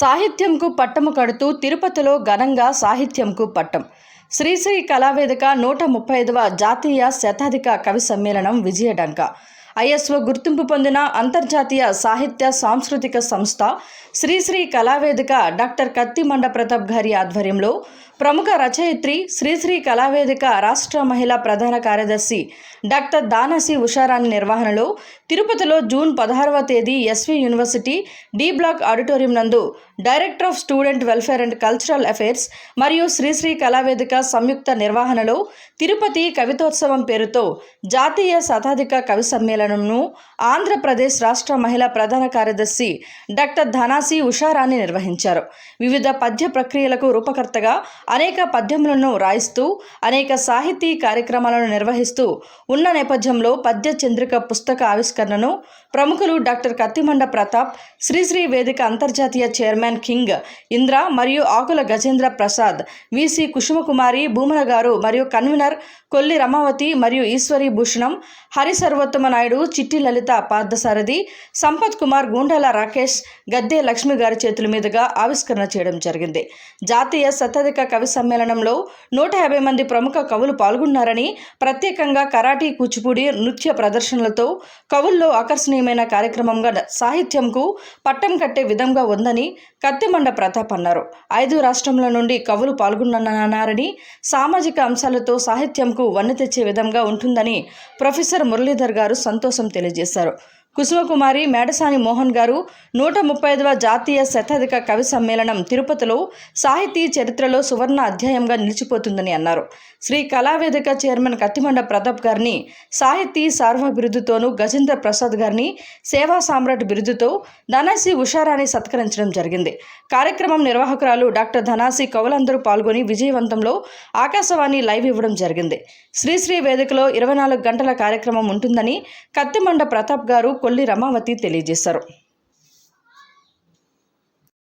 సాహిత్యంకు పట్టము కడుతూ తిరుపతిలో ఘనంగా సాహిత్యంకు పట్టం. శ్రీశ్రీ కళావేదిక నూట ముప్పై ఐదవ జాతీయ శతాధిక కవి సమ్మేళనం విజయడంక. ఐఎస్ఓ గుర్తింపు పొందిన అంతర్జాతీయ సాహిత్య సాంస్కృతిక సంస్థ శ్రీశ్రీ కళావేదిక డాక్టర్ కత్తి మండ ప్రతాప్ గారి ఆధ్వర్యంలో ప్రముఖ రచయిత్రి శ్రీశ్రీ కళావేదిక రాష్ట్ర మహిళా ప్రధాన కార్యదర్శి డాక్టర్ దానసి ఉషారాణి నిర్వహణలో తిరుపతిలో జూన్ పదహారవ తేదీ SV university D block auditorium నందు director of student welfare and cultural affairs మరియు శ్రీశ్రీ కళావేదిక సంయుక్త నిర్వహణలో తిరుపతి కవితోత్సవం పేరుతో జాతీయ శతాధిక కవి సమ్మేళనంను ఆంధ్రప్రదేశ్ రాష్ట్ర మహిళా ప్రధాన కార్యదర్శి డాక్టర్ ధనాసి ఉషారాణి నిర్వహించారు. వివిధ పద్య ప్రక్రియలకు రూపకర్తగా అనేక పద్యములను రాయిస్తూ అనేక సాహితీ కార్యక్రమాలను నిర్వహిస్తూ ఉన్న నేపథ్యంలో పద్య చంద్రిక పుస్తక ఆవిష్కరణను ప్రముఖులు డాక్టర్ కత్తిమండ ప్రతాప్ శ్రీశ్రీ వేదిక అంతర్జాతీయ చైర్మన్ కింగ్ ఇంద్ర మరియు ఆకుల గజేంద్ర ప్రసాద్ విసి కుసుమకుమారి భూమన గారు మరియు కన్వీనర్ కొల్లి రమావతి మరియు ఈశ్వరి భూషణం హరి సర్వోత్తమ నాయుడు చిట్టి లలిత పార్థసారథి సంపత్ కుమార్ గుండాల రాకేష్ గద్దె లక్ష్మి గారి చేతుల మీదుగా ఆవిష్కరణ చేయడం జరిగింది. జాతీయ శతాధిక కవి సమ్మేళనంలో నూట యాభై మంది ప్రముఖ కవులు పాల్గొన్నారని ప్రత్యేకంగా కరాటీ కూచిపూడి నృత్య ప్రదర్శనలతో కవుల్లో ఆకర్షణీయమైన కార్యక్రమంగా సాహిత్యంకు పట్టం కట్టే విధంగా ఉందని కత్తిమండ ప్రతాప్ అన్నారు. ఐదు రాష్ట్రముల నుండి కవులు పాల్గొన్నారని సామాజిక అంశాలతో సాహిత్యంకు వన్నె తెచ్చే విధంగా ఉంటుందని ప్రొఫెసర్ మురళీధర్ గారు సంతోషం తెలియజేశారు. కుసుమకుమారి మేడసాని మోహన్ గారు నూట ముప్పై ఐదవ జాతీయ శతాధిక కవి సమ్మేళనం తిరుపతిలో సాహితీ చరిత్రలో సువర్ణ అధ్యాయంగా నిలిచిపోతుందని అన్నారు. శ్రీ కళావేదిక చైర్మన్ కత్తిమండ ప్రతాప్ గారిని సాహితీ సార్వ బిరుదుతోనూ గజేంద్ర ప్రసాద్ గారిని సేవా సామ్రాట్ బిరుదుతో ధనాసి ఉషారాణి సత్కరించడం జరిగింది. కార్యక్రమం నిర్వాహకురాలు డాక్టర్ ధనాసి కవులందరూ పాల్గొని విజయవంతంలో ఆకాశవాణి లైవ్ ఇవ్వడం జరిగింది. శ్రీశ్రీ వేదికలో ఇరవై నాలుగు గంటల కార్యక్రమం ఉంటుందని కత్తిమండ ప్రతాప్ గారు కొల్లి రమావతి తెలియజేశారు.